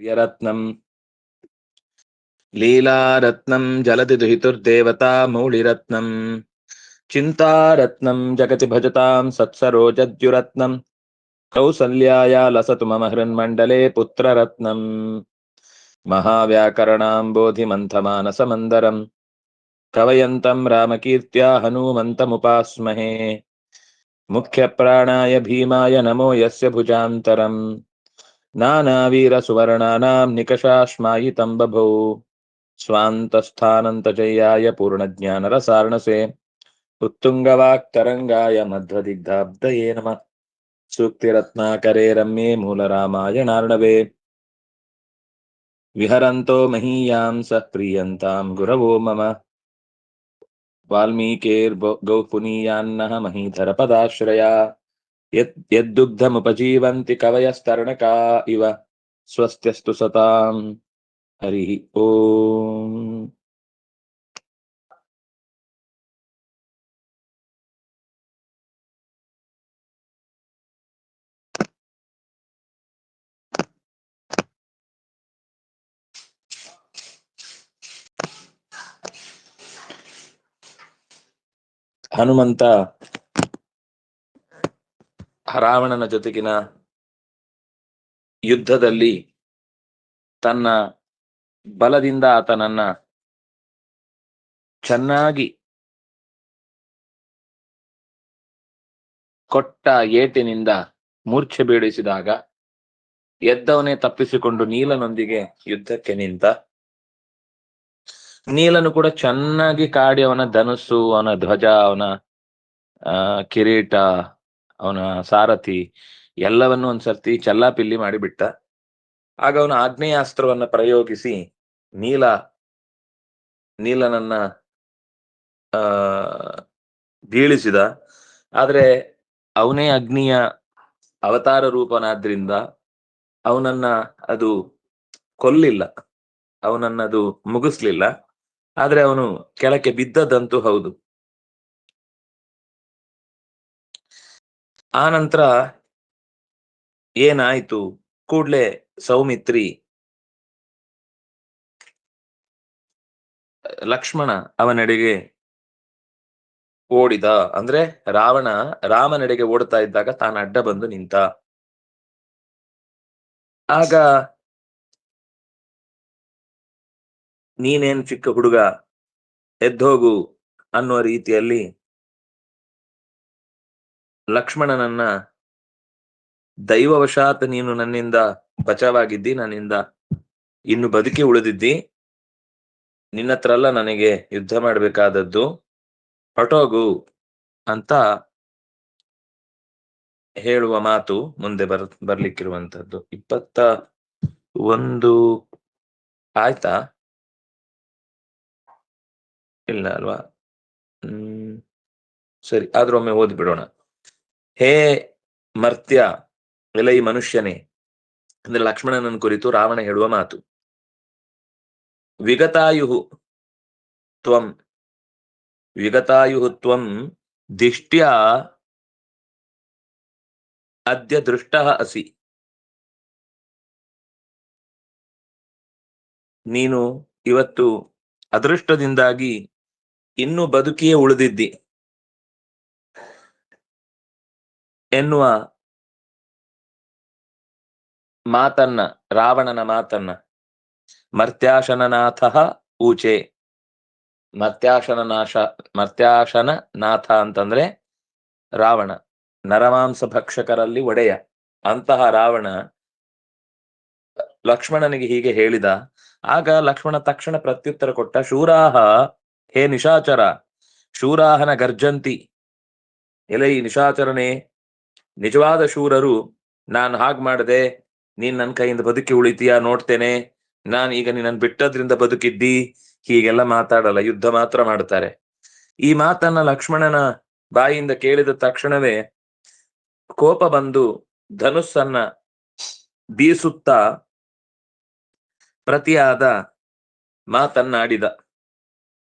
यरत्नम् लीलारत्नम् जलति दुहितुर्देवता मौलिरत्नम् चिन्तारत्नम् जगति भजताम् सत्सरोजद्युरत्नम् कौसल्याया लसतु मम हृन्मण्डले पुत्ररत्नम् महाव्याकरणाम्बोधिमन्थमानसमन्दरम् कवयन्तम् रामकीर्त्या हनूमन्तमुपास्महे। मुख्यप्राणाय भीमाय नमो यस्य भुजान्तरम्। नानावीरसुवर्णानाम् निकषाश्मायितम् बभौ। स्वान्तस्थानन्तजयाय पूर्णज्ञानरसार्णसे। उत्तुङ्गवाक्तरङ्गाय मध्वदिग्धाब्दये नमः। सूक्तिरत्नाकरे रम्ये मूलरामायणार्णवे। विहरन्तो महीयां सः प्रीयन्ताम् गुरवो मम। वाल्मीकेर्गौपुनीयान्नः महीधरपदाश्रया। यत् यद्दुग्धमुपजीवन्ति कवयस्तरणका इव स्वस्त्यस्तु सताम्। हरिः ओम्। हनुमंता ರಾವಣನ ಜೊತೆಗಿನ ಯುದ್ಧದಲ್ಲಿ ತನ್ನ ಬಲದಿಂದ ಆತನನ್ನ ಚೆನ್ನಾಗಿ ಕೊಟ್ಟ ಏಟಿನಿಂದ ಮೂರ್ಛೆ ಬೀಳಿಸಿದಾಗ ಎದ್ದವನೇ ತಪ್ಪಿಸಿಕೊಂಡು ನೀಲನೊಂದಿಗೆ ಯುದ್ಧಕ್ಕೆ ನಿಂತ ನೀಲನು ಕೂಡ ಚೆನ್ನಾಗಿ ಕಾಡಿ ಅವನ ಧನಸ್ಸು, ಅವನ ಧ್ವಜ, ಅವನ ಕಿರೀಟ ಅವನ ಸಾರಥಿ ಎಲ್ಲವನ್ನು ಒಂದ್ಸರ್ತಿ ಚಲ್ಲಾಪಿಲ್ಲಿ ಮಾಡಿಬಿಟ್ಟ. ಆಗ ಅವನು ಆಗ್ನೇಯಾಸ್ತ್ರವನ್ನ ಪ್ರಯೋಗಿಸಿ ನೀಲ, ನೀಲನನ್ನ, ಆ, ಬೀಳಿಸಿದ. ಆದ್ರೆ ಅವನೇ ಅಗ್ನಿಯ ಅವತಾರ ರೂಪನಾದ್ರಿಂದ ಅವನನ್ನ ಅದು ಕೊಲ್ಲಿಲ್ಲ. ಅವನನ್ನದು ಮುಗಿಸ್ಲಿಲ್ಲ. ಆದ್ರೆ ಅವನು ಕೆಳಕ್ಕೆ ಬಿದ್ದದಂತೂ ಹೌದು. ಆ ನಂತರ ಏನಾಯ್ತು? ಕೂಡ್ಲೆ ಸೌಮಿತ್ರಿ, ಲಕ್ಷ್ಮಣ ಅವನೆಡೆಗೆ ಓಡಿದ. ಅಂದ್ರೆ ರಾವಣ ರಾಮನೆಡೆಗೆ ಓಡ್ತಾ ಇದ್ದಾಗ ತಾನು ಅಡ್ಡ ಬಂದು ನಿಂತ. ಆಗ ನೀನೇನ್ ಚಿಕ್ಕ ಹುಡುಗ? ಎದ್ದೋಗು ಅನ್ನುವ ರೀತಿಯಲ್ಲಿ ಲಕ್ಷ್ಮಣನನ್ನ, ದೈವವಶಾತ್ ನೀನು ನನ್ನಿಂದ ಬಚಾವಾಗಿದ್ದಿ, ನನ್ನಿಂದ ಇನ್ನು ಬದುಕಿ ಉಳಿದಿದ್ದಿ. ನಿನ್ನ ಹತ್ರ ಅಲ್ಲ ನನಗೆ ಯುದ್ಧ ಮಾಡ್ಬೇಕಾದದ್ದು. ಹೊಟೋಗು ಅಂತ ಹೇಳುವ ಮಾತು ಮುಂದೆ ಬರ್ ಬರ್ಲಿಕ್ಕಿರುವಂತದ್ದು ಇಪ್ಪತ್ತ ಒಂದು ಆಯ್ತಾ? ಇಲ್ಲ ಅಲ್ವಾ? ಹ್ಮ್, ಸರಿ, ಆದ್ರೊಮ್ಮೆ ಓದಿ ಬಿಡೋಣ ಹೇ ಮರ್ತ್ಯ ಎಲ್ಲ ಈ ಮನುಷ್ಯನೇ, ಅಂದ್ರೆ ಲಕ್ಷ್ಮಣನನ್ನು ಕುರಿತು ರಾವಣ ಹೇಳುವ ಮಾತು. ವಿಗತಾಯು ತ್ವಂ ವಿಗತಾಯು ತ್ವಂ ದಿಷ್ಟ್ಯ ಅದ್ಯ ದೃಷ್ಟ ಅಸಿ. ನೀನು ಇವತ್ತು ಅದೃಷ್ಟದಿಂದಾಗಿ ಇನ್ನು ಬದುಕಿಯೇ ಉಳಿದಿದ್ದಿ. ಎನ್ನುವ ಮಾತನ್ನ, ರಾವಣನ ಮಾತನ್ನ. ಮರ್ತ್ಯಾಶನನಾಥ ಊಚೆ. ಮರ್ತ್ಯಾಶನ ನಾಶ ಮರ್ತ್ಯಾಶನ ನಾಥ ಅಂತಂದ್ರೆ ರಾವಣ. ನರಮಾಂಸ ಭಕ್ಷಕರಲ್ಲಿ ಒಡೆಯ. ಅಂತಹ ರಾವಣ ಲಕ್ಷ್ಮಣನಿಗೆ ಹೀಗೆ ಹೇಳಿದ, ಆಗ ಲಕ್ಷ್ಮಣ ತಕ್ಷಣ ಪ್ರತ್ಯುತ್ತರ ಕೊಟ್ಟ, ಶೂರಾಹ, ಹೇ ನಿಶಾಚರ, ಶೂರಾಹನ ಗರ್ಜಂತಿ, ಎಲೆ ಈ ನಿಶಾಚರನೇ ನಿಜವಾದ ಶೂರರು, ನಾನು ಹಾಗ್ ಮಾಡದೆ, ನೀನ್ ನನ್ನ ಕೈಯಿಂದ ಬದುಕಿ ಉಳಿತೀಯಾ ನೋಡ್ತೇನೆ, ನಾನು ಈಗ ನಿನ್ನನ್ ಬಿಟ್ಟದ್ರಿಂದ ಬದುಕಿದ್ದಿ, ಹೀಗೆಲ್ಲ ಮಾತಾಡಲ್ಲ, ಯುದ್ಧ ಮಾತ್ರ ಮಾಡ್ತಾರೆ. ಈ ಮಾತನ್ನ ಲಕ್ಷ್ಮಣನ ಬಾಯಿಯಿಂದ ಕೇಳಿದ ತಕ್ಷಣವೇ ಕೋಪ ಬಂದು ಧನುಸ್ಸನ್ನ ಬೀಸುತ್ತಾ ಪ್ರತಿಯಾದ ಮಾತನ್ನಾಡಿದ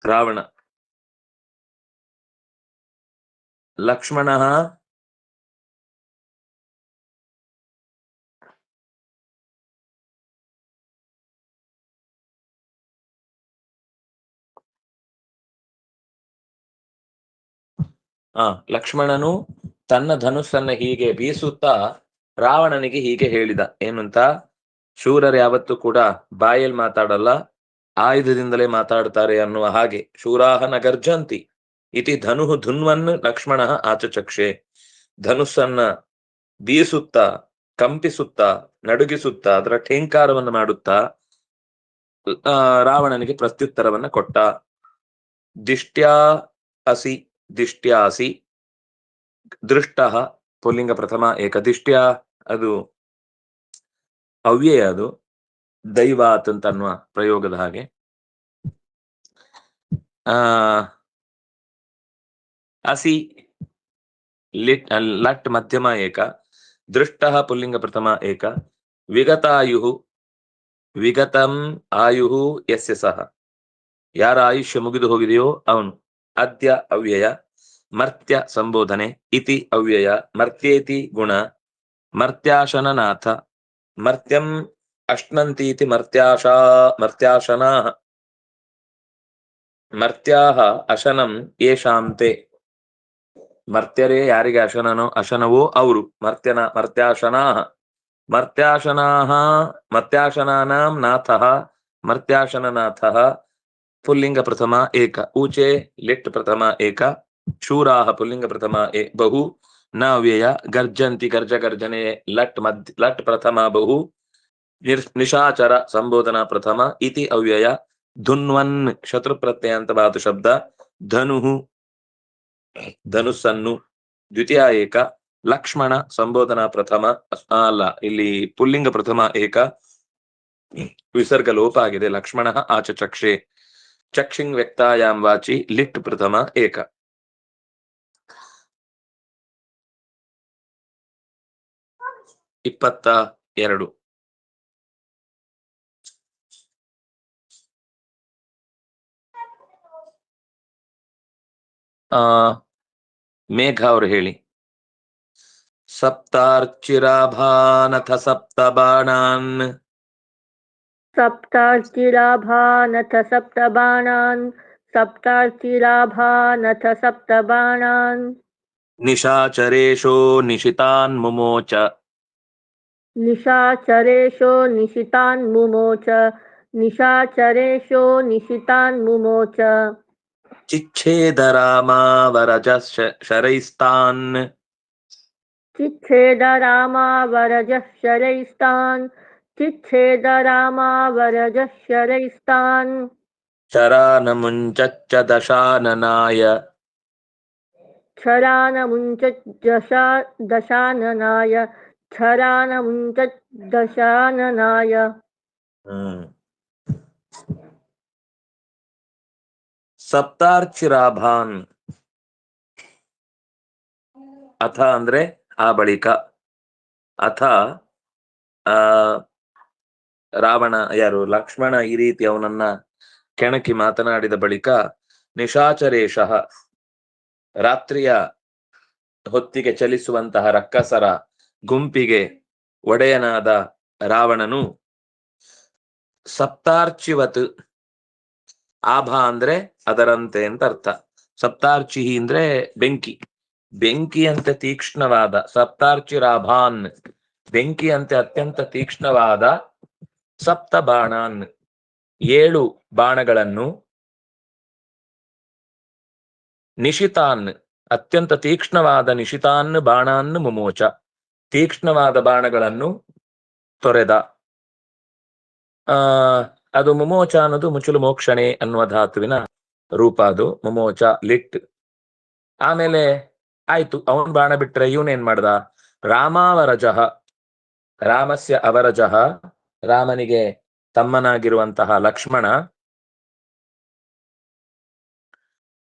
ರಾವಣ. ಲಕ್ಷ್ಮಣ ಆ, ಲಕ್ಷ್ಮಣನು ತನ್ನ ಧನುಸ್ಸನ್ನ ಹೀಗೆ ಬೀಸುತ್ತಾ ರಾವಣನಿಗೆ ಹೀಗೆ ಹೇಳಿದ. ಏನಂತ? ಶೂರರು ಯಾವತ್ತೂ ಕೂಡ ಬಾಯಲ್ಲಿ ಮಾತಾಡಲ್ಲ, ಆಯುಧದಿಂದಲೇ ಮಾತಾಡ್ತಾರೆ ಅನ್ನುವ ಹಾಗೆ. ಶೂರಾಹನ ಗರ್ಜಂತಿ ಇತಿ ಧನು ಧುನ್ವನ್ ಲಕ್ಷ್ಮಣ ಆಚಚಕ್ಷೆ. ಧನುಸ್ಸನ್ನ ಬೀಸುತ್ತಾ, ಕಂಪಿಸುತ್ತಾ, ನಡುಗಿಸುತ್ತಾ, ಅದರ ಠೇಂಕಾರವನ್ನು ಮಾಡುತ್ತಾ ರಾವಣನಿಗೆ ಪ್ರತ್ಯುತ್ತರವನ್ನ ಕೊಟ್ಟ. ದಿಷ್ಟ್ಯಾ ಅಸಿ ದಿಷ್ಟ್ಯಾಸಿ ದೃಷ್ಟ ಪುಲ್ಲಿಂಗ ಪ್ರಥಮ ಏಕದಿಷ್ಟ್ಯ ಅದು ಅವ್ಯಯ ಅದು, ದೈವಾತ್ ಅಂತ ಅನ್ನುವ ಪ್ರಯೋಗದ ಹಾಗೆ. ಆ, ಅಸಿ, ಲಿಟ್, ಲಟ್ ಮಧ್ಯಮ ಏಕ, ದೃಷ್ಟ ಪುಲ್ಲಿಂಗ ಪ್ರಥಮ ಏಕ ವಿಗತಾಯು ವಿಗತಂ ಆಯು ಯಸ್ಯ ಸಹ. ಯಾರ ಆಯುಷ್ಯ ಮುಗಿದು ಹೋಗಿದೆಯೋ ಅವನು. ಅದ್ಯ ಅವ್ಯಯ ಮರ್ತ್ಯ ಸಂಬೋಧನೆ ಇತಿ ಅವ್ಯಯ ಮರ್ತ್ಯೇತಿ ಗುಣ ಮರ್ತ್ಯಾಶನನಾಥ ಮರ್ತ್ಯಂ ಅಶ್ನಂತೀತಿ ಮರ್ತ್ಯಾಶಾ ಮರ್ತ್ಯಾಶನಾ. ಮರ್ತ್ಯಾಹ ಅಶನಂ ಯೇಷಾಂತೆ ಮರ್ತ್ಯರೇ ಯಾರಿಗೆ ಅಶನನೋ ಅಶನವೋ ಅವರು. ಮರ್ತ್ಯನ ಮರ್ತ್ಯಾಶನಾ ಮರ್ತ್ಯಾಶನಾ ಮರ್ತ್ಯಾಶನಾನಾಂ ನಾಥ ಮರ್ತ್ಯಾಶನನಾಥಃ ಪುಲ್ಲಿಂಗ ಪ್ರಥಮ ಏಕ, ಊಚೆ, ಲಿಟ್ ಪ್ರಥಮ ಏಕ, ಶೂರಾಹ ಪುಲ್ಲಿಂಗ ಪ್ರಥಮ ಏ, ಬಹು ನ ಅವ್ಯಯ ಗರ್ಜಂತಿ, ಗರ್ಜ ಗರ್ಜನೆ, ಲಟ್ ಮಧ್ಯ ಲಟ್ ಪ್ರಥಮ ಬಹು, ನಿರ್, ನಿಶಾಚರ ಸಂಬೋಧನಾ ಪ್ರಥಮ, ಇತಿ ಅವ್ಯಯ, ಧುನ್ವನ್ ಶತ್ರು ಪ್ರತ್ಯಯಾಂತವಾದ ಶಬ್ದ ಧನು ಧನುಸ್ಸನ್ನು, ದ್ವಿತೀಯ ಏಕ, ಲಕ್ಷ್ಮಣ ಸಂಬೋಧನಾ ಪ್ರಥಮ ಅಲ್ಲ, ಇಲ್ಲಿ ಪುಲ್ಲಿಂಗ ಪ್ರಥಮ ಏಕ ವಿಸರ್ಗ ಲೋಪ ಆಗಿದೆ, ಲಕ್ಷ್ಮಣ ಆಚ ಚಕ್ಷೆ ಚಕ್ಷಿಂಗ್ ವ್ಯಕ್ತಾಯಾಂ ವಾಚಿ ಲಿಟ್ ಪ್ರಥಮ ಏಕ ಇಪ್ಪತ್ತ ಎರಡು। ಆ ಮೇಘ ಅವರು ಹೇಳಿ ಸಪ್ತಾರ್ಚಿರಾಭಾನಥ ಸಪ್ತ ಬಾಣಾನ್ सप्तार्चिलाभानथ सप्तबाणान् सप्तार्चिलाभानथ सप्तबाणान् निशाचरेशो निशितान् मुमोच। निशाचरेशो निशितान् मुमोच। निशाचरेशो निशितान् मुमोच। चिच्छेदरामावरजः शरैस्तान् चिच्छेदरामावरजः शरैस्तान् चिच्छेद रामावरजः शरैस्तान् ಶರಾನಮುಂಚಚ್ಚ ದಶಾನನಾಯ क्षरानमुञ्च दशा दशाननाय क्षरानमुञ्च दशाननाय ಹ್ಮ್ ಸಪ್ತಾರ್ಚಿರಾಭಾನ್ ಅಥ ಅಂದ್ರೆ ಆ ಬಳಿಕ ಅಥ ಆ ರಾವಣ, ಯಾರು? ಲಕ್ಷ್ಮಣ ಈ ರೀತಿ ಅವನನ್ನ ಕೆಣಕಿ ಮಾತನಾಡಿದ ಬಳಿಕ ನಿಶಾಚರೇಶ ರಾತ್ರಿಯ ಹೊತ್ತಿಗೆ ಚಲಿಸುವಂತಹ ರಕ್ಕಸರ ಗುಂಪಿಗೆ ಒಡೆಯನಾದ ರಾವಣನು ಸಪ್ತಾರ್ಚಿವತ್ ಆಭಾ ಅಂದ್ರೆ ಅದರಂತೆ ಅಂತ ಅರ್ಥ. ಸಪ್ತಾರ್ಚಿ ಅಂದ್ರೆ ಬೆಂಕಿ. ಬೆಂಕಿಯಂತೆ ತೀಕ್ಷ್ಣವಾದ ಸಪ್ತಾರ್ಚಿರಾಭಾನ್. ಬೆಂಕಿಯಂತೆ ಅತ್ಯಂತ ತೀಕ್ಷ್ಣವಾದ ಸಪ್ತ ಬಾಣಾನ್ ಏಳು ಬಾಣಗಳನ್ನು ನಿಶಿತಾನ್, ಅತ್ಯಂತ ತೀಕ್ಷ್ಣವಾದ ನಿಶಿತಾನ್ ಬಾಣಾನ್ ಮುಮೋಚ, ತೀಕ್ಷ್ಣವಾದ ಬಾಣಗಳನ್ನು ತೊರೆದ. ಆ, ಅದು ಮುಮೋಚ ಅನ್ನೋದು ಮುಚುಲು ಮೋಕ್ಷಣೆ ಅನ್ನುವ ಧಾತುವಿನ ರೂಪ ಅದು, ಮುಮೋಚ, ಲಿಟ್. ಆಮೇಲೆ ಆಯ್ತು, ಅವನ್ ಬಾಣ ಬಿಟ್ರೆ ಇವನೇನ್ ಮಾಡ್ದ? ರಾಮಾವರಜಃ, ರಾಮಸ್ಯ ಅವರಜಃ ರಾಮನಿಗೆ ತಮ್ಮನಾಗಿರುವಂತಹ ಲಕ್ಷ್ಮಣ,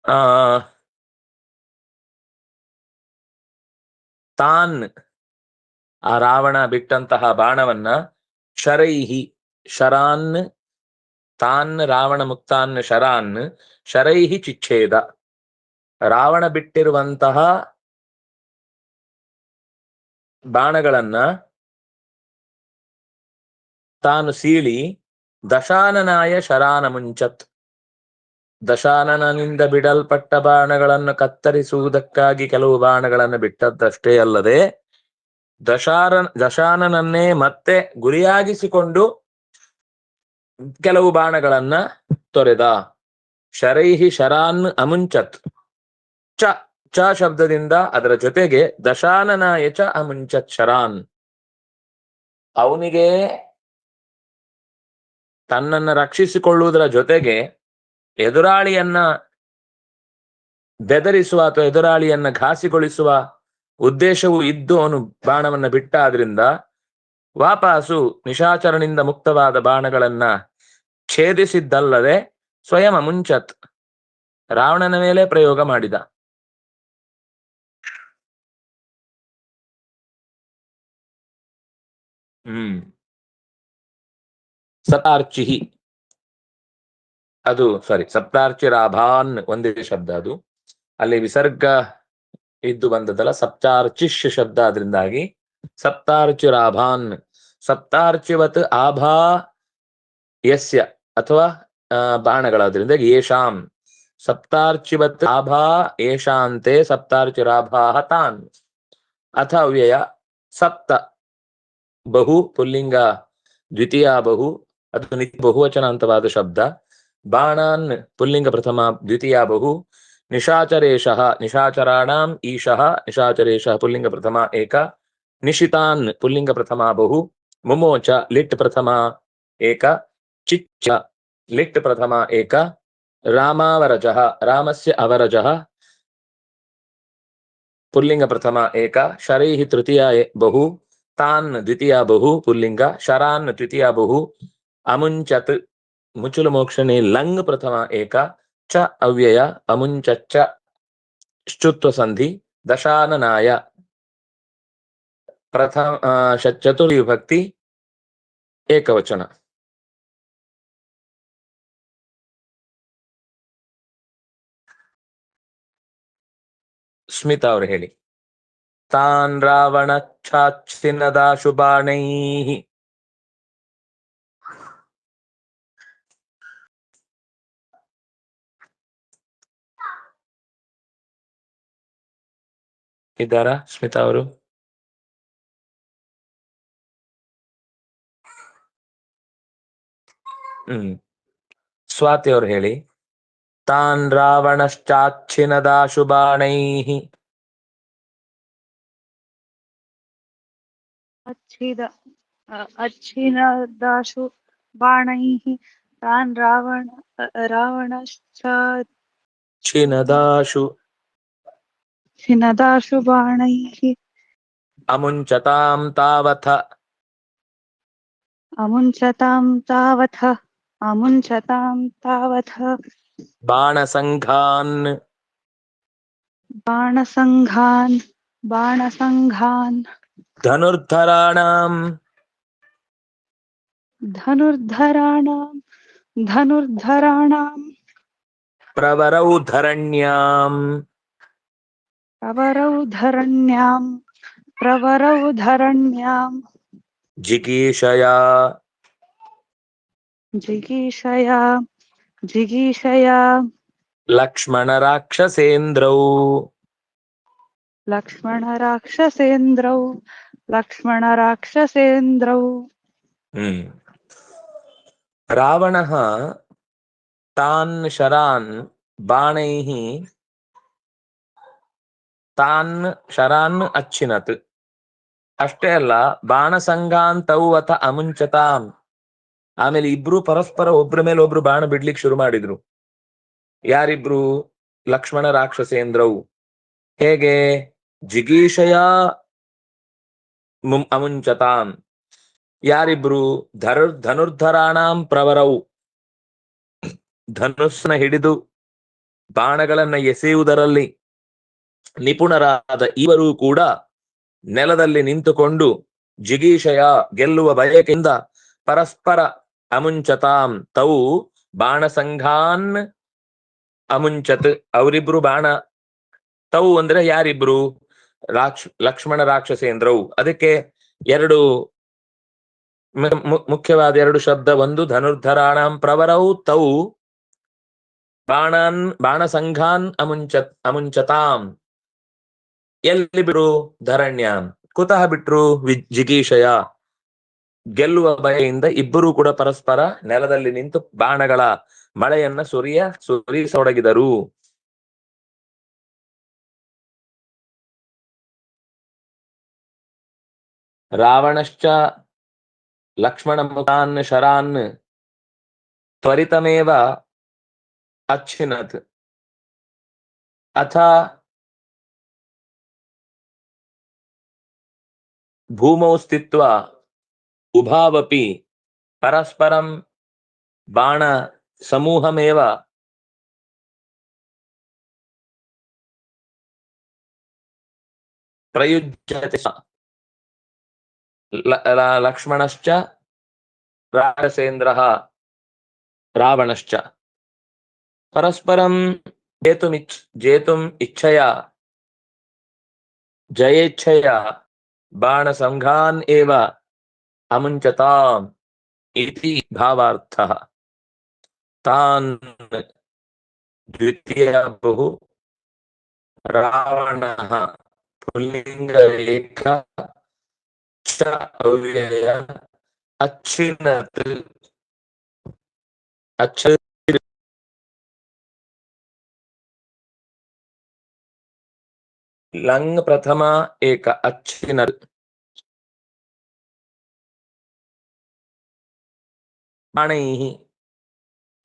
ಆ, ತಾನ್ ಆ ರಾವಣ ಬಿಟ್ಟಂತಹ ಬಾಣವನ್ನ ಶರೈಹಿ, ಶರಾನ್, ತಾನ್ ರಾವಣ ಮುಕ್ತಾನ್ ಶರಾನ್, ಶರೈಹಿ ಚಿಚ್ಛೇದ. ರಾವಣ ಬಿಟ್ಟಿರುವಂತಹ ಬಾಣಗಳನ್ನ ತಾನು ಸೀಳಿ ದಶಾನನಾಯ ಶರಾನ ಮುಂಚತ್ ದಶಾನನನಿಂದ ಬಿಡಲ್ಪಟ್ಟ ಬಾಣಗಳನ್ನು ಕತ್ತರಿಸುವುದಕ್ಕಾಗಿ ಕೆಲವು ಬಾಣಗಳನ್ನು ಬಿಟ್ಟದ್ದಷ್ಟೇ ಅಲ್ಲದೆ ದಶಾರ ದಶಾನನನ್ನೇ ಮತ್ತೆ ಗುರಿಯಾಗಿಸಿಕೊಂಡು ಕೆಲವು ಬಾಣಗಳನ್ನ ತೊರೆದ. ಶರೈಹಿ ಶರಾನ್ ಅಮುಂಚತ್. ಚ ಚ ಶಬ್ದದಿಂದ ಅದರ ಜೊತೆಗೆ ದಶಾನನಾಯ ಚ ಅಮುಂಚತ್ ಶರಾನ್. ಅವನಿಗೆ ತನ್ನನ್ನು ರಕ್ಷಿಸಿಕೊಳ್ಳುವುದರ ಜೊತೆಗೆ ಎದುರಾಳಿಯನ್ನ ಬೆದರಿಸುವ ಅಥವಾ ಎದುರಾಳಿಯನ್ನ ಘಾಸಿಗೊಳಿಸುವ ಉದ್ದೇಶವು ಇದ್ದು ಅವನು ಬಾಣವನ್ನ ಬಿಟ್ಟ ಆದ್ರಿಂದ ವಾಪಾಸು ನಿಶಾಚರಣಿಂದ ಮುಕ್ತವಾದ ಬಾಣಗಳನ್ನ ಛೇದಿಸಿದ್ದಲ್ಲದೆ ಸ್ವಯಂ ಮುಂಚತ್ ರಾವಣನ ಮೇಲೆ ಪ್ರಯೋಗ ಮಾಡಿದ. ಹ್ಮ್. ಸತಾರ್ಚಿಹಿ. ಅದು ಸಾರಿ ಸಪ್ತಾರ್ಚಿ ರಾಭಾನ್ ಒಂದೇ ಶಬ್ದ ಅದು. ಅಲ್ಲಿ ವಿಸರ್ಗ ಇದ್ದು ಬಂದದಲ್ಲ ಸಪ್ತಾರ್ಚಿಶ್ ಶಬ್ದ ಅದರಿಂದಾಗಿ ಸಪ್ತಾರ್ಚಿ ರಾಭಾನ್. ಸಪ್ತಾರ್ಚಿವತ್ ಆಭಾ ಯಸ್ಯ ಅಥವಾ ಬಾಣಗಳಾದ್ರಿಂದ ಯೇಷಾಂ ಸಪ್ತಾರ್ಚಿವತ್ ಆಭಾ ಏಷಾಂತೆ ಸಪ್ತಾರ್ಚಿ ರಾಭಾಹ ತಾನ್. ಅಥ ಅವ್ಯಯ ಸಪ್ತ. ಬಹು, ಪುಲ್ಲಿಂಗ, ದ್ವಿತೀಯ ಬಹು ಅದು ನಿತ್ಯ ಬಹುವಚನಾಂತವಾದ ಶಬ್ದ ಬಾಣಾನ್ ಪುಲ್ಲಿಂಗ ಪ್ರಥಮ ದ್ವಿತೀಯ ಬಹು ನಿಶಾಚರೇಶಃ ನಿಶಾಚರಾಣಾಂ ಈಶಃ ನಿಶಾಚರೇಶಃ ಪುಲ್ಲಿಂಗ ಪ್ರಥಮ ಏಕ ನಿಶಿತಾನ್ ಪುಲ್ಲಿಂಗ ಪ್ರಥಮ ಬಹು ಮುಮೋಚ ಲಿಟ್ ಪ್ರಥಮ ಏಕ ಚಿಚ್ಚ ಲಿಟ್ ಪ್ರಥಮ ಏಕ ರಾಮಾವರಜಃ ರಾಮಸ್ಯ ಅವರಜಃ ಪುಲ್ಲಿಂಗ ಪ್ರಥಮ ಏಕ ಶರೈಃ ತೃತೀಯ ಎ- ಬಹು ತಾನ್ ದ್ವಿತೀಯ ಬಹು ಪುಲ್ಲಿಂಗ ಶರಾನ್ ತೃತೀಯ ಬಹು ಅಮುಂಚತ್ ಮುಚುಲು ಮೋಕ್ಷಣೆ ಲಂಗ್ ಪ್ರಥಮ ಏಕ ಚ ಅವ್ಯಯ ಅಮುಂಚಚ್ಚ ಶ್ಚುತ್ವ ಸಂಧಿ ದಶಾನನಾಯ ಪ್ರಥಮ ಆ, ಶ- ಚತುರ್ಥಿ ವಿಭಕ್ತಿ ಏಕವಚನ ಸ್ಮಿತಾ ಅವರು ಹೇಳಿ ತಾನ್ ರಾವಣ ಛಾಚ್ಛಿನ್ನದ ಶುಭಾಣೈ ಇದ್ದಾರಾ ಸ್ಮಿತಾ ಅವರು? ಹ್ಮ್. ಸ್ವಾತಿ ಅವ್ರು ಹೇಳಿ. ತಾನ್ ರಾವಣಶ್ಚಾಕ್ಷಿಣದಾಶುಬಾಣೈ ಅಚ್ಛಿನದಾಶು ಬಾಣೈ ತಾನ್ ರಾವಣ ರಾವಣಶ್ಚಾಕ್ಷಿಣದಾಶು छिनदाशु बाणैः अमुञ्चतां तावथ। अमुञ्चतां तावथ। अमुञ्चतां तावथ। बाणसङ्घान्। बाणसङ्घान्। बाणसङ्घान्। धनुर्धराणां धनुर्धराणां धनुर्धराणां प्रवरौ धरण्याम् प्रवरौ धरण्यां प्रवरौ धरण्यां जिगीषया। जिगीषया जिगीषया। लक्ष्मणराक्षसेन्द्रौ। लक्ष्मणराक्षसेन्द्रौ लक्ष्मणराक्षसेन्द्रौ। हम्म। रावणः तान् शरान् बाणैः ತಾನ್ ಶರಾನ್ ಅಚ್ಚಿನತ್. ಅಷ್ಟೇ ಅಲ್ಲ, ಬಾಣಸಂಗಾಂತವು ಅಥ ಅಮುಂಚತಾಂ ಆಮೇಲೆ ಇಬ್ರು ಪರಸ್ಪರ ಒಬ್ರ ಮೇಲೆ ಒಬ್ರು ಬಾಣ ಬಿಡ್ಲಿಕ್ಕೆ ಶುರು ಮಾಡಿದ್ರು. ಯಾರಿಬ್ರು? ಲಕ್ಷ್ಮಣ ರಾಕ್ಷಸೇಂದ್ರವು. ಹೇಗೆ? ಜಿಗೀಷಯ ಅಮುಂಚತಾಂ ಯಾರಿಬ್ರು? ಧರ್ ಧನುರ್ಧರಾಣಾಂ ಪ್ರವರವು. ಧನುಸ್ನ ಹಿಡಿದು ಬಾಣಗಳನ್ನ ಎಸೆಯುವುದರಲ್ಲಿ. ನಿಪುಣರಾದ ಇವರು ಕೂಡ ನೆಲದಲ್ಲಿ ನಿಂತುಕೊಂಡು ಜಿಗೀಷಯ ಗೆಲ್ಲುವ ಬಯಕೆಯಿಂದ ಪರಸ್ಪರ ಅಮುಂಚತಾಂ ತೌ ಬಾಣಸಂಘಾನ್ ಅಮುಂಚತ್ ಅವರಿಬ್ರು ಬಾಣ ತೌ ಅಂದ್ರೆ ಯಾರಿಬ್ರು? ರಾಕ್ಷ ಲಕ್ಷ್ಮಣ ರಾಕ್ಷಸೇಂದ್ರವು ಅದಕ್ಕೆ ಎರಡು ಮುಖ್ಯವಾದ ಎರಡು ಶಬ್ದ, ಒಂದು ಧನುರ್ಧರಾಣಾಂ ಪ್ರವರೌ, ತೌ ಬಾಣಾನ್ ಬಾಣಸಂಘಾನ್ ಅಮುಂಚ ಅಮುಂಚತಾಂ. ಎಲ್ಲಿ ಬಿಡು ಧರಣ್ಯ. ಕುತಃ ಬಿಟ್ರು ಜಿಗೀಷಯ ಗೆಲ್ಲುವ ಭಯದಿಂದ ಇಬ್ಬರೂ ಕೂಡ ಪರಸ್ಪರ ನೆಲದಲ್ಲಿ ನಿಂತು ಬಾಣಗಳ ಮಳೆಯನ್ನ ಸುರಿಯ ಸುರಿಸೊಡಗಿದರು ರಾವಣಶ್ಚ ಲಕ್ಷ್ಮಣ ಮುಖಾನ್ ಶರಾನ್ ತ್ವರಿತಮೇವ ಅಚ್ಛಿನತ್. ಅಥ భూమౌ స్థిత్వ ఉభావపి పరస్పరం బాణ సమూహమేవ. ప్రయుజ్యతే లక్ష్మణశ్చ రాజసేంద్ర రావణశ్చ. పరస్పరం జేతుమిచ్ జేతుం ఇచ్చయా జయేచ్ఛయా. बाणसङ्घान् एव अमुञ्चताम् इति भावार्थः। तान् द्वितीयबहु रावणः पुल्लिङ्ग एक च अव्यय अच्छिनत् अच्छ ಲಂಗ್ ಪ್ರಥಮ ಏಕ ಅಚ್ಚಿನಲ್. ಬಾಣೈ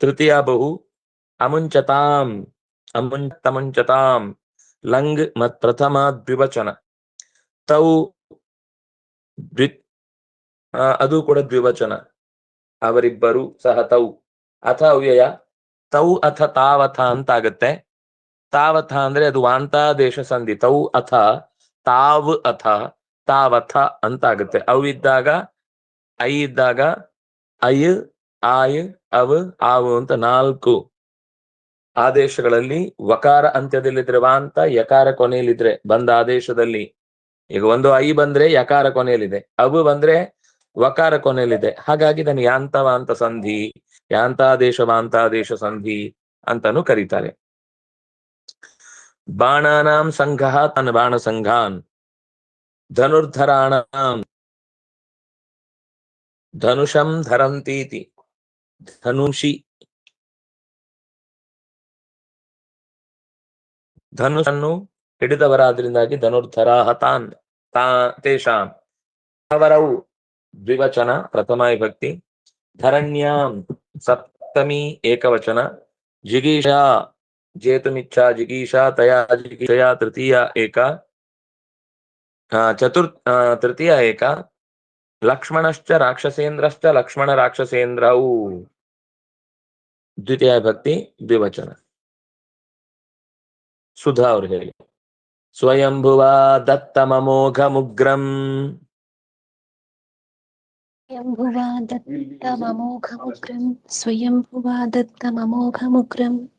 ತೃತೀಯ ಬಹು ಅಮುಂಚತಾಂ. ಅಮುಂಚತಮುಂಚತಾಂ. ಲಂಗ್ ಮತ್ ಪ್ರಥಮ ದ್ವಿವಚನ. ತೌ ದ್ವಿ ಅದು ಕೂಡ ದ್ವಿವಚನ. ಅವರಿಬ್ಬರು ಸಹ ತೌ. ಅಥ ಅವ್ಯಯ. ತೌ ಅಥ ತಾವಥ ಅಂತ ಆಗುತ್ತೆ ತಾವಥ ಅಂದ್ರೆ ಅದು ವಾಂತಾದೇಶ ಸಂಧಿ ತೌ ಅಥ, ತಾವ್ ಅಥ, ತಾವಥ ಅಂತ ಆಗುತ್ತೆ ಅವು ಇದ್ದಾಗ, ಐ ಇದ್ದಾಗ, ಐ, ಆಯ್, ಅವ್, ಆವು ಅಂತ ನಾಲ್ಕು ಆದೇಶಗಳಲ್ಲಿ ವಕಾರ ಅಂತ್ಯದಲ್ಲಿದ್ರೆ ವಾಂತ, ಯಕಾರ ಕೊನೆಯಲ್ಲಿದ್ರೆ ಬಂದ ಆದೇಶದಲ್ಲಿ. ಈಗ ಒಂದು ಐ ಬಂದ್ರೆ ಯಕಾರ ಕೊನೆಯಲ್ಲಿದೆ, ಅವು ಬಂದ್ರೆ ವಕಾರ ಕೊನೆಯಲ್ಲಿದೆ. ಹಾಗಾಗಿ ಇದನ್ನು ಯಾಂತವಾಂತ ಸಂಧಿ, ಯಾಂತಾದೇಶ ವಾಂತಾದೇಶ ಸಂಧಿ ಅಂತಾನು ಕರೀತಾರೆ. ಬಾಣಾನಾಂ ಸಂಘ ತನ್ ಬಾಣ ಸಂಘಾನ್ ಧನುರ್ಧರಾಣಾಂ ಧನುಷಂ ಧರಂತೀತಿ ಧನುಷಿ ಧನುಷನ್ನು ಹಿಡಿದವರಾದ್ರಿಂದಾಗಿ ಧನುರ್ಧರಾಹ ತಾನ್ ತಾ ತೇಷಾಂ ಅವರವು ದ್ವಿವಚನ ಪ್ರಥಮ ವಿಭಕ್ತಿ ಧರಣ್ಯಾಂ ಸಪ್ತಮಿ ಏಕವಚನ ಜಿಗೀಷ ಜೇತುಮಿಚ್ಛಾ ಜಿಗೀಷಾ ತಯಾ ಜಿಗೀಷಯಾ ತೃತೀಯ ಏಕ ಆ, ಚತುರ್ ಆ, ತೃತೀಯ ಏಕ ಲಕ್ಷ್ಮಣಶ್ಚ ರಾಕ್ಷಸೇಂದ್ರಶ್ಚ ಲಕ್ಷ್ಮಣ ರಾಕ್ಷಸೇಂದ್ರವು ದ್ವಿತೀಯ ವಿಭಕ್ತಿ ದ್ವಿವಚನ ಸುಧಾ ಅವರು ಹೇಳಿ ಸ್ವಯಂಭುವ ದತ್ತಮಮೋಘ ಮುಗ್ರಂ स्वयंभुवा दत्तममोघमुग्रं स्वयंभुवा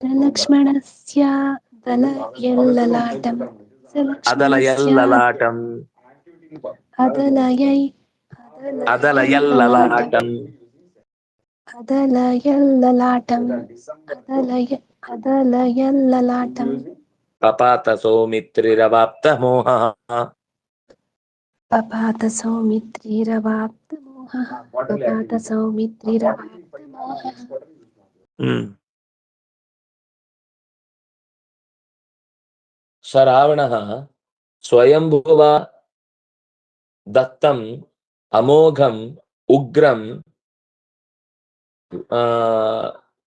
ప్రలక్ష్మణస్య దళ ఎల్లలాటం అదల ఎల్లలాటం అదలయై అదల ఎల్లలాటం అదల ఎల్లలాటం అదలయ అదల ఎల్లలాటం పపాత సౌమిత్రిరవాప్త మోహ పపాత సౌమిత్రిరవాప్త మోహ మోహ ಸ ರಾವಣ ಸ್ವಯಂಭುವ ದತ್ತಂ ಅಮೋಘಂ ಉಗ್ರಂ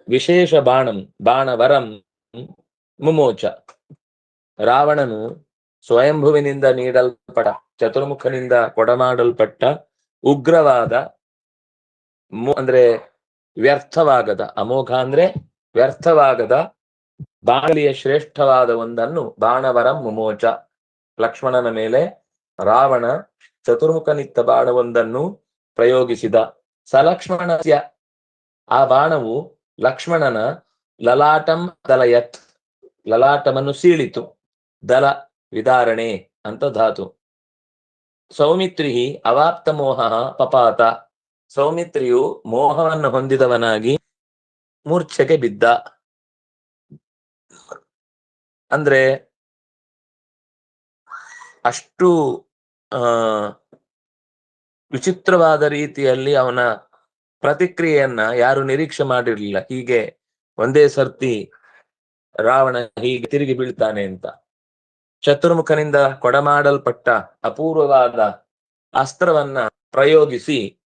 ವಿಶೇಷ ಬಾಣಂ ಬಾಣವರಂ ಮುಮೋಚ ರಾವಣನು ಸ್ವಯಂಭುವಿನಿಂದ ನೀಡಲ್ಪಟ್ಟ ಚತುರ್ಮುಖನಿಂದ ಕೊಡಮಾಡಲ್ಪಟ್ಟ ಉಗ್ರವಾದ ಅಂದ್ರೆ ವ್ಯರ್ಥವಾಗದ, ಅಮೋಘ ಅಂದ್ರೆ ವ್ಯರ್ಥವಾಗದ ಬಾಣಲಿಯ ಶ್ರೇಷ್ಠವಾದ ಒಂದನ್ನು ಬಾಣವರಂ ಮುಮೋಚ. ಲಕ್ಷ್ಮಣನ ಮೇಲೆ ರಾವಣ ಚತುರ್ಮುಖನಿತ್ತ ಬಾಣವೊಂದನ್ನು ಪ್ರಯೋಗಿಸಿದ. ಸಲಕ್ಷ್ಮಣಸ್ಯ ಆ ಬಾಣವು ಲಕ್ಷ್ಮಣನ ಲಲಾಟಂ ದಲಯತ್, ಲಲಾಟವನ್ನು ಸೀಳಿತು. ದಲ ವಿದಾರಣೆ ಅಂತ ಧಾತು. ಸೌಮಿತ್ರಿ ಅವಾಪ್ತ ಮೋಹ ಪಪಾತ. ಸೌಮಿತ್ರಿಯು ಮೋಹವನ್ನು ಹೊಂದಿದವನಾಗಿ ಮೂರ್ಛೆಗೆ ಬಿದ್ದ. ಅಂದ್ರೆ ಅಷ್ಟು, ಆ, ವಿಚಿತ್ರವಾದ ರೀತಿಯಲ್ಲಿ ಅವನ ಪ್ರತಿಕ್ರಿಯೆಯನ್ನ ಯಾರು ನಿರೀಕ್ಷೆ ಮಾಡಿರ್ಲಿಲ್ಲ. ಹೀಗೆ ಒಂದೇ ಸರ್ತಿ ರಾವಣ ಹೀಗೆ ತಿರುಗಿ ಬೀಳ್ತಾನೆ ಅಂತ. ಚತುರ್ಮುಖನಿಂದ ಕೊಡಮಾಡಲ್ಪಟ್ಟ ಅಪೂರ್ವವಾದ ಅಸ್ತ್ರವನ್ನ ಪ್ರಯೋಗಿಸಿ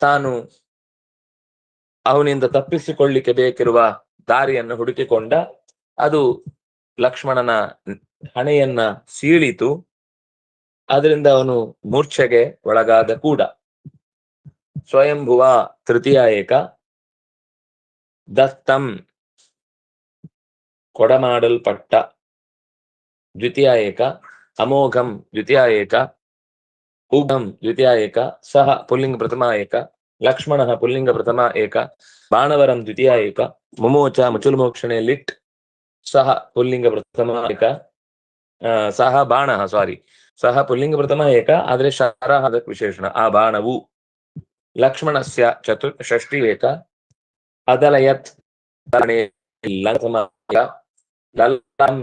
ತಾನು ಅವನಿಂದ ತಪ್ಪಿಸಿಕೊಳ್ಳಿಕ್ಕೆ ಬೇಕಿರುವ ದಾರಿಯನ್ನು ಹುಡುಕಿಕೊಂಡ. ಅದು ಲಕ್ಷ್ಮಣನ ಹಣೆಯನ್ನ ಸೀಳಿತು. ಅದರಿಂದ ಅವನು ಮೂರ್ಛೆಗೆ ಒಳಗಾದ ಕೂಡ. ಸ್ವಯಂಭುವ ತೃತೀಯ ಏಕ. ದತ್ತಂ ಕೊಡಮಾಡಲ್ಪಟ್ಟ. ದ್ವಿತೀಯ ಏಕ. ಅಮೋಘಂ ದ್ವಿತೀಯ ಏಕ. ಉಗಂ ದ್ವಿತೀಯ ಏಕ. ಸಹ ಪುಲ್ಲಿಂಗ ಪ್ರಥಮ ಏಕ. ಲಕ್ಷ್ಮಣ ಪುಲ್ಲಿಂಗ ಪ್ರಥಮ ಏಕ. ಬಾಣವರಂ ದ್ವಿತೀಯ ಏಕ. ಮುಮೋಚ ಮುಚುಲ್ಮೋಕ್ಷಣೆ ಲಿಟ್. ಸಹ ಪುಲ್ಲಿಂಗ ಪ್ರಥಮ ಏಕ ಆ, ಸಹ ಬಾಣ ಸಾರಿ ಸಹ ಪುಲ್ಲಿಂಗ ಪ್ರಥಮ ಏಕ ಆದ್ರೆ ಶರ ಅದಕ್ಕೆ ವಿಶೇಷಣ ಆ ಬಾಣವು ಲಕ್ಷ್ಮಣಸ್ಯ ಚತುರ್ ಷಷ್ಠಿ ಏಕ ಅದಲಯತ್ ಧರಣೆ ಲಂಘಮ ಏಕ, ಲಲ್ಲಂ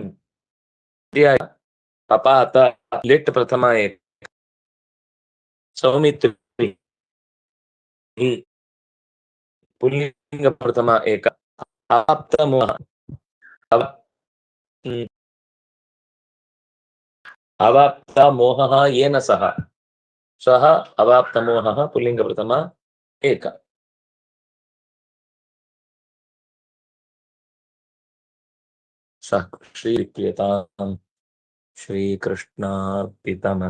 ದ್ವಿತೀಯ ಏಕ, ಪಪಾತ ಲಿಟ್ ಪ್ರಥಮ ಏಕ ಸೌಮಿತ್ರಿ ಹಿ ಪುಲ್ಲಿಂಗ ಪ್ರಥಮ